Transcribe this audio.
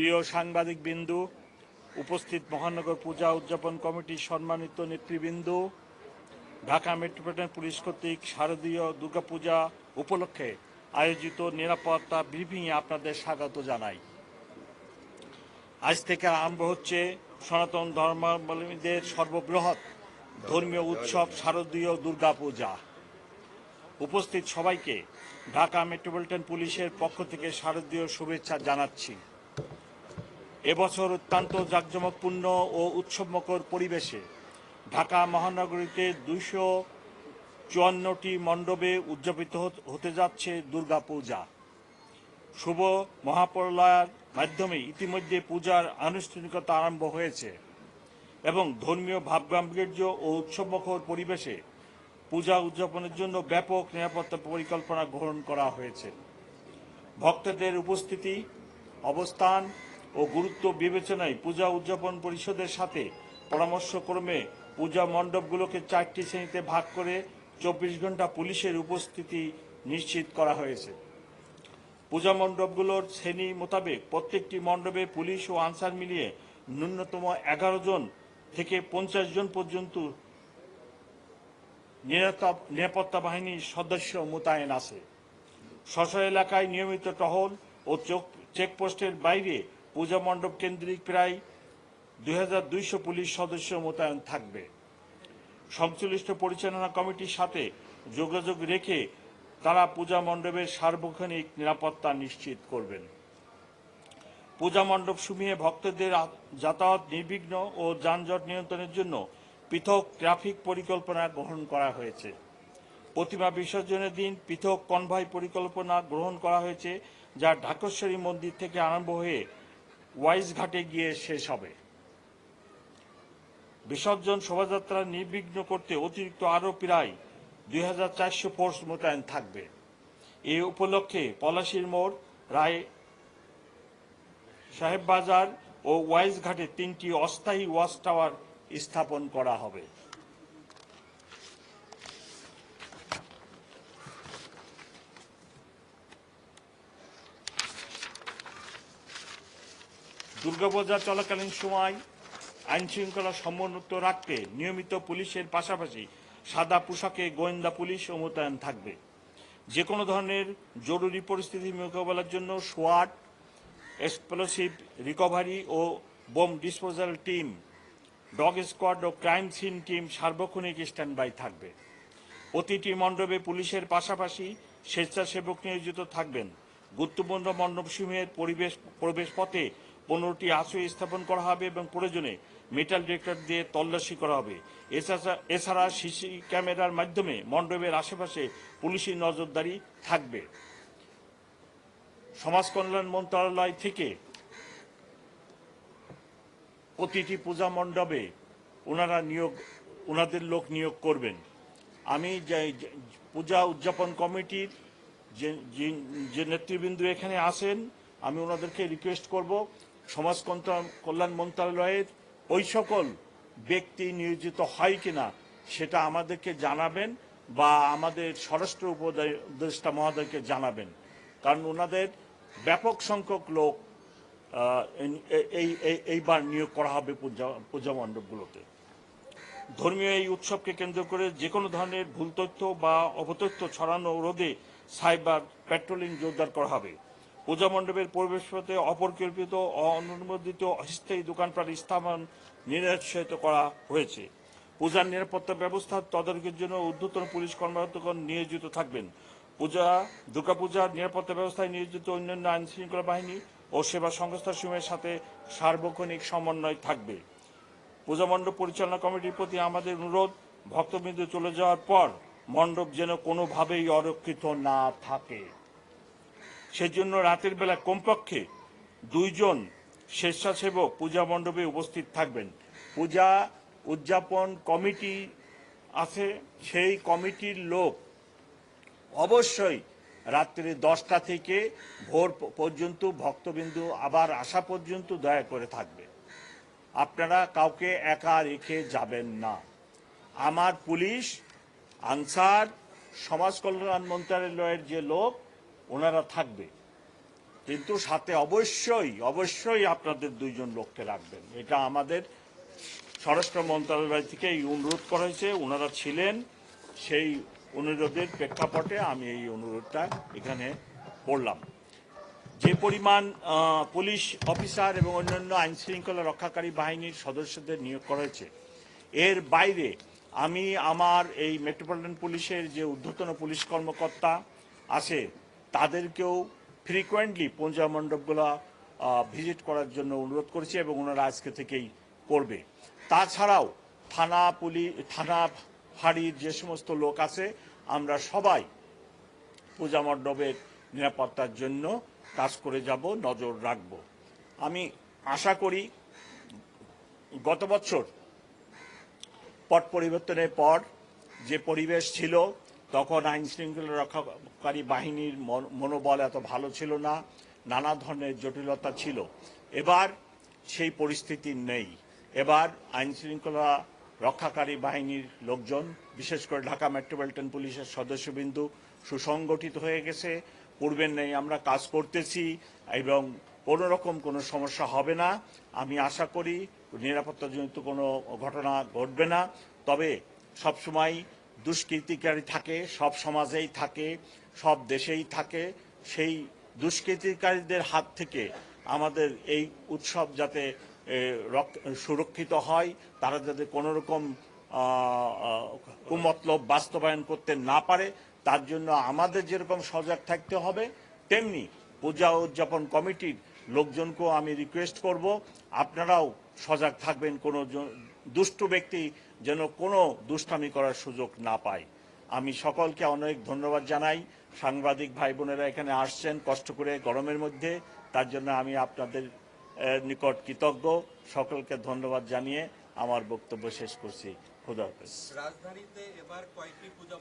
প্রিয় সাংবাদিক বিন্দু উপস্থিত মহানগর পূজা উদযাপন কমিটির সম্মানিত নেতৃবৃন্দ, ঢাকা মেট্রোপলিটন পুলিশ কর্তৃক শারদীয় দুর্গাপূজা উপলক্ষে আয়োজিত নিরাপত্তা ব্রিফিংয়ে আপনাদের স্বাগত জানাই। আজ থেকে আরম্ভ হচ্ছে সনাতন ধর্মাবলম্বীদের সর্ববৃহৎ ধর্মীয় উৎসব শারদীয় দুর্গাপূজা। উপস্থিত সবাইকে ঢাকা মেট্রোপলিটন পুলিশের পক্ষ থেকে শারদীয় শুভেচ্ছা জানাচ্ছি। এবছর অত্যন্ত জাঁকজমকপূর্ণ ও উৎসবমুখর পরিবেশে ঢাকা মহানগরীতে দুইশো চুয়ান্নটি মণ্ডপে উদযাপিত হতে যাচ্ছে দুর্গাপূজা। শুভ মহাপ্রলয়ের মাধ্যমে ইতিমধ্যে পূজার আনুষ্ঠানিকতা আরম্ভ হয়েছে এবং ধর্মীয় ভাবগাম্ভীর্য ও উৎসবমুখর পরিবেশে পূজা উদযাপনের জন্য ব্যাপক নিরাপত্তা পরিকল্পনা গ্রহণ করা হয়েছে। ভক্তদের উপস্থিতি, অবস্থান ও গুরুত্ব বিবেচনায় পূজা উদযাপন পরিষদের সাথে পরামর্শক্রমে পূজা মণ্ডপগুলোকে চারটি শ্রেণীতে ভাগ করে চব্বিশ ঘণ্টা পুলিশের উপস্থিতি নিশ্চিত করা হয়েছে। পূজা মণ্ডপগুলোর শ্রেণি মোতাবেক প্রত্যেকটি মণ্ডপে পুলিশ ও আনসার মিলিয়ে ন্যূনতম এগারো জন থেকে পঞ্চাশ জন পর্যন্ত নিরাপত্তা- বাহিনীর সদস্য মোতায়েন আছে। স্ব এলাকায় নিয়মিত টহল ও চেকপোস্টের বাইরে পূজা মণ্ডপ কেন্দ্রিক প্রায় দুই হাজার দুইশো পুলিশ সদস্য মোতায়েন থাকবে। সংশ্লিষ্ট পরিচালনা কমিটির সাথে যোগাযোগ রেখে তারা পূজা মণ্ডপের সার্বক্ষণিক নিরাপত্তা নিশ্চিত করবেন। পূজা মণ্ডপ সুমিয়ে ভক্তদের যাতায়াত নির্বিঘ্ন ও যানজট নিয়ন্ত্রণের জন্য পৃথক ট্রাফিক পরিকল্পনা গ্রহণ করা হয়েছে। প্রতিমা বিসর্জনের দিন পৃথক কনভয় পরিকল্পনা গ্রহণ করা হয়েছে, যা ঢাকেশ্বরী মন্দির থেকে আরম্ভ হয়ে ওয়াইজ ঘাটে গিয়ে শেষ হবে। বিসর্জন শোভাযাত্রা নির্বিঘ্ন করতে অতিরিক্ত আরও প্রায় দুই হাজার চারশো ফোর্স মোতায়েন থাকবে। এ উপলক্ষে পলাশির মোড়, রায় সাহেব বাজার ও ওয়াইজ ঘাটে তিনটি অস্থায়ী ওয়াচ টাওয়ার স্থাপন করা হবে। দুর্গাপূজা চলাকালীন সময় আইন শৃঙ্খলা সমুন্নত রাখতে নিয়মিত পুলিশের পাশাপাশি সাদা পোশাকে গোয়েন্দা পুলিশও মোতায়েন থাকবে। যে কোনো ধরনের জরুরি পরিস্থিতি মোকাবেলার জন্য সোয়াট এক্সপ্লোসিভ রিকভারি ও bomb disposal team, dog squad ও ক্রাইম সিন টিম সার্বক্ষণিক স্ট্যান্ডবাই থাকবে। প্রতিটি মণ্ডপে পুলিশের পাশাপাশি স্বেচ্ছাসেবক নিয়োজিত থাকবেন। গুরুত্বপূর্ণ মণ্ডপসমূহের পরিবেশ প্রবেশ পথে পনেরোটি আশ্রয় স্থাপন করা হবে এবং প্রয়োজনে মেটাল ডিটেক্টর দিয়ে তল্লাশি করা হবে। এছাড়া- সিসি ক্যামেরার মাধ্যমে মণ্ডপের আশেপাশে পুলিশি নজরদারি থাকবে। সমাজ কল্যাণ মন্ত্রণালয় থেকে প্রতিটি পূজা মণ্ডপে ওনারা নিয়োগ ওনাদের লোক নিয়োগ করবেন। আমি পূজা উদযাপন কমিটির যে নেতৃবৃন্দ এখানে আসেন আমি ওনাদেরকে রিকোয়েস্ট করব সমাজ কল্যাণ মন্ত্রণালয়ের ওই সকল ব্যক্তি নিয়োজিত হয় কিনা সেটা আমাদেরকে জানাবেন বা আমাদের স্বরাষ্ট্র উপদেষ্টা মহোদয়কে জানাবেন। কারণ ওনাদের ব্যাপক সংখ্যক লোক এই- এইবার নিয়োগ করা হবে পূজা পূজা মণ্ডপগুলোতে। ধর্মীয় এই উৎসবকে কেন্দ্র করে যে কোনো ধরনের ভুল তথ্য বা অপতথ্য ছড়ানো রোধে সাইবার প্যাট্রোলিং জোরদার করা হবে। পূজা মণ্ডপের পরিবেশপথে অপরিকল্পিত অননুমোদিত অস্থায়ী দোকানপাট স্থাপন নিরুৎসাহিত করা হয়েছে। পূজার নিরাপত্তা ব্যবস্থা তদারকির জন্য ঊর্ধ্বতন পুলিশ কর্মকর্তাগণ নিয়োজিত থাকবেন। পূজা দুর্গাপূজার নিরাপত্তা ব্যবস্থায় নিয়োজিত অন্যান্য আইন শৃঙ্খলা বাহিনী ও সেবা সংস্থাসমূহের সাথে সার্বক্ষণিক সমন্বয় থাকবে। পূজা মণ্ডপ পরিচালনা কমিটির প্রতি আমাদের অনুরোধ, ভক্তবৃন্দ চলে যাওয়ার পর মণ্ডপ যেন কোনোভাবেই অরক্ষিত না থাকে। সেজন্য রাতের বেলা কমপক্ষে দুইজন স্বেচ্ছাসেবক পূজা মণ্ডপে উপস্থিত থাকবেন। পূজা উদযাপন কমিটি আছে, সেই কমিটির লোক অবশ্যই রাত্রি দশটা থেকে ভোর পর্যন্ত ভক্তবিন্দু আবার আসা পর্যন্ত দয়া করে থাকবে। আপনারা কাউকে একা রেখে যাবেন না। আমার পুলিশ, আনসার, সমাজ কল্যাণ মন্ত্রণালয়ের যে লোক ওনারা থাকবে। কিন্তু সাথে অবশ্যই অবশ্যই আপনাদের দুইজন লোককে রাখবেন। এটা আমাদের স্বরাষ্ট্র মন্ত্রণালয় থেকে এই অনুরোধ করা হয়েছে। ওনারা ছিলেন সেই অনুরোধের প্রেক্ষাপটে আমি এই অনুরোধটা এখানে করলাম। যে পরিমাণ পুলিশ অফিসার এবং অন্যান্য আইন শৃঙ্খলা রক্ষাকারী বাহিনীর সদস্যদের নিয়োগ করা হয়েছে, এর বাইরে আমি আমার এই মেট্রোপলিটন পুলিশের যে ঊর্ধ্বতন পুলিশ কর্মকর্তা আছে তাদেরকেও ফ্রিকোয়েন্টলি পূজা মণ্ডপগুলো ভিজিট করার জন্য অনুরোধ করেছি এবং ওনারা আজকে থেকেই করবে। তাছাড়াও থানা পুলিশ থানা ফাঁড়ির যে সমস্ত লোক আছে, আমরা সবাই পূজা মণ্ডপের নিরাপত্তার জন্য কাজ করে যাব, নজর রাখব। আমি আশা করি গত বছর পট পরিবর্তনের পর যে পরিবেশ ছিল তখন আইন শৃঙ্খলা রক্ষাকারী বাহিনীর মন- মনোবল এত ভালো ছিল না, নানা ধরনের জটিলতা ছিল। এবার সেই পরিস্থিতি নেই। এবার আইন শৃঙ্খলা রক্ষাকারী বাহিনীর লোকজন, বিশেষ করে ঢাকা মেট্রোপলিটন পুলিশের সদস্যবিন্দু, সুসংগঠিত হয়ে গেছে। পূর্বের নেই, আমরা কাজ করতেছি এবং কোনো রকম কোনো সমস্যা হবে না। আমি আশা করি নিরাপত্তাজনিত কোনো ঘটনা ঘটবে না। তবে সবসময় দুষ্কৃতিকারী থাকে, সব সমাজেই থাকে, সব দেশেই থাকে। সেই দুষ্কৃতিকারীদের হাত থেকে আমাদের এই উৎসব যাতে সুরক্ষিত হয়, তারা যাতে কোনো রকম কুমতলব বাস্তবায়ন করতে না পারে, তার জন্য আমাদের যেরকম সজাগ থাকতে হবে, তেমনি পূজা উদযাপন কমিটির লোকজনকেও আমি রিকোয়েস্ট করব, আপনারাও সজাগ থাকবেন কোনো দুষ্ট ব্যক্তি যেন কোনো দুষ্টামি করার সুযোগ না পায়। আমি সকলকে অনেক ধন্যবাদ জানাই। সাংবাদিক ভাই বোনেরা এখানে আসছেন কষ্ট করে গরমের মধ্যে, তার জন্য আমি আপনাদের নিকট কৃতজ্ঞ। সকলকে ধন্যবাদ জানিয়ে আমার বক্তব্য শেষ করছি। খুদা হাফেজ। রাজধানীতে এবার কয়েকটি পূজা